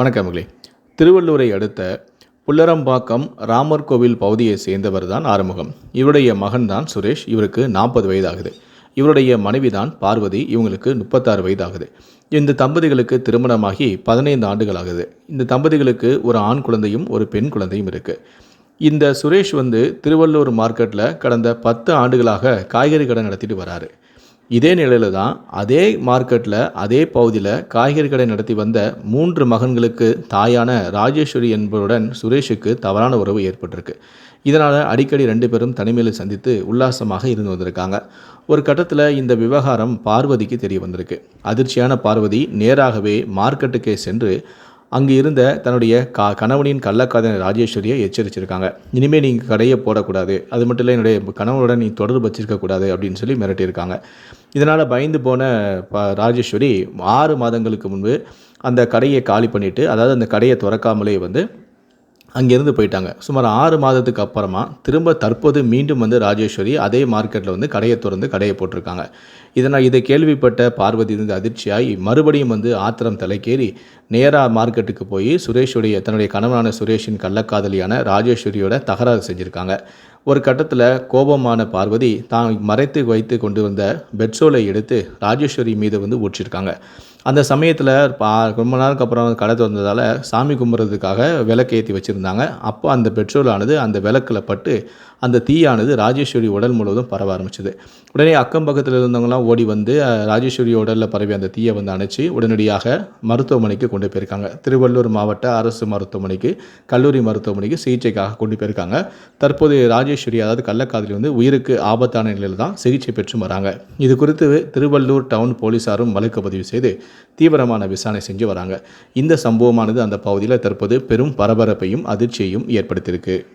வணக்கங்களே திருவள்ளூரை அடுத்த புல்லரம்பாக்கம் ராமர் கோவில் பகுதியை சேர்ந்தவர் தான் ஆறுமுகம். இவருடைய மகன்தான் சுரேஷ். இவருக்கு நாற்பது வயதாகுது. இவருடைய மனைவி தான் பார்வதி. இவங்களுக்கு முப்பத்தாறு வயதாகுது. இந்த தம்பதிகளுக்கு திருமணமாகி பதினைந்து ஆண்டுகள் ஆகுது இந்த தம்பதிகளுக்கு ஒரு ஆண் குழந்தையும் ஒரு பெண் குழந்தையும் இருக்குது இந்த சுரேஷ் வந்து திருவள்ளூர் மார்க்கெட்டில் கடந்த பத்து ஆண்டுகளாக காய்கறி கடை நடத்திட்டு வராரு. இதே நிலையில தான் அதே மார்க்கெட்டில் அதே பகுதியில் காய்கறி கடை நடத்தி வந்த மூன்று மகன்களுக்கு தாயான ராஜேஸ்வரி என்பவருடன் சுரேஷுக்கு தவறான உறவு ஏற்பட்டிருக்கு. இதனால் அடிக்கடி ரெண்டு பேரும் தனிமையில் சந்தித்து உல்லாசமாக இருந்து வந்திருக்காங்க. ஒரு கட்டத்தில் இந்த விவகாரம் பார்வதிக்கு தெரிய வந்திருக்கு. அதிர்ச்சியான பார்வதி நேராகவே மார்க்கெட்டுக்கே சென்று அங்கு இருந்த தன்னுடைய கா கணவனின் கள்ளக்காதன ராஜேஸ்வரியை எச்சரிச்சிருக்காங்க. இனிமேல் நீங்கள் கடையை போடக்கூடாது. அது மட்டும் இல்லை என்னுடைய கணவனுடன் நீ தொடர்பு வச்சிருக்கக்கூடாது அப்படின்னு சொல்லி மிரட்டியிருக்காங்க. இதனால் பயந்து போன ப ராஜேஸ்வரி ஆறு மாதங்களுக்கு முன்பு அந்த கடையை காலி பண்ணிவிட்டு அதாவது அந்த கடையை திறக்காமலே வந்து அங்கேருந்து போயிட்டாங்க. சுமார் ஆறு மாதத்துக்கு அப்புறமா திரும்ப தற்போது மீண்டும் வந்து ராஜேஸ்வரி அதே மார்க்கெட்டில் வந்து கடையை திறந்து கடையை போட்டிருக்காங்க. இதனால் இதை கேள்விப்பட்ட பார்வதி வந்து அதிர்ச்சியாகி மறுபடியும் வந்து ஆத்திரம் தலைக்கேறி நேராக மார்க்கெட்டுக்கு போய் சுரேஷுடைய தன்னுடைய கணவனான சுரேஷின் கள்ளக்காதலியான ராஜேஸ்வரியோட தகராறு செஞ்சுருக்காங்க. ஒரு கட்டத்தில் கோபமான பார்வதி தான் மறைத்து வைத்து கொண்டு வந்த பெட்ரோலை எடுத்து ராஜேஸ்வரி மீது வந்து ஊற்றிருக்காங்க. அந்த சமயத்தில் ரொம்ப நாளுக்கு அப்புறம் கடை திறந்ததால் சாமி கும்பிட்றதுக்காக விளக்கு ஏற்றி வச்சுருந்தாங்க. அப்போ அந்த பெட்ரோலானது அந்த விளக்கில் பட்டு அந்த தீயானது ராஜேஸ்வரி உடல் முழுவதும் பரவ ஆரம்பிச்சது. உடனே அக்கம் பக்கத்தில் இருந்தவங்களாம் ஓடி வந்து ராஜேஸ்வரி உடலில் பரவி அந்த தீயை வந்து அணைச்சி உடனடியாக மருத்துவமனைக்கு கொண்டு போயிருக்காங்க. திருவள்ளூர் மாவட்ட அரசு மருத்துவமனைக்கு கல்லூரி மருத்துவமனைக்கு சிகிச்சைக்காக கொண்டு போயிருக்காங்க. தற்போது ராஜேஸ்வரி அதாவது கள்ளக்காதலி வந்து உயிருக்கு ஆபத்தான நிலையில் தான் சிகிச்சை பெற்று வராங்க. இது குறித்து திருவள்ளூர் டவுன் போலீசாரும் வழக்கு பதிவு செய்து தீவிரமான விசாரணை செஞ்சு வராங்க. இந்த சம்பவமானது அந்த பகுதியில் தற்போது பெரும் பரபரப்பையும் அதிர்ச்சியையும் ஏற்படுத்தியிருக்கு.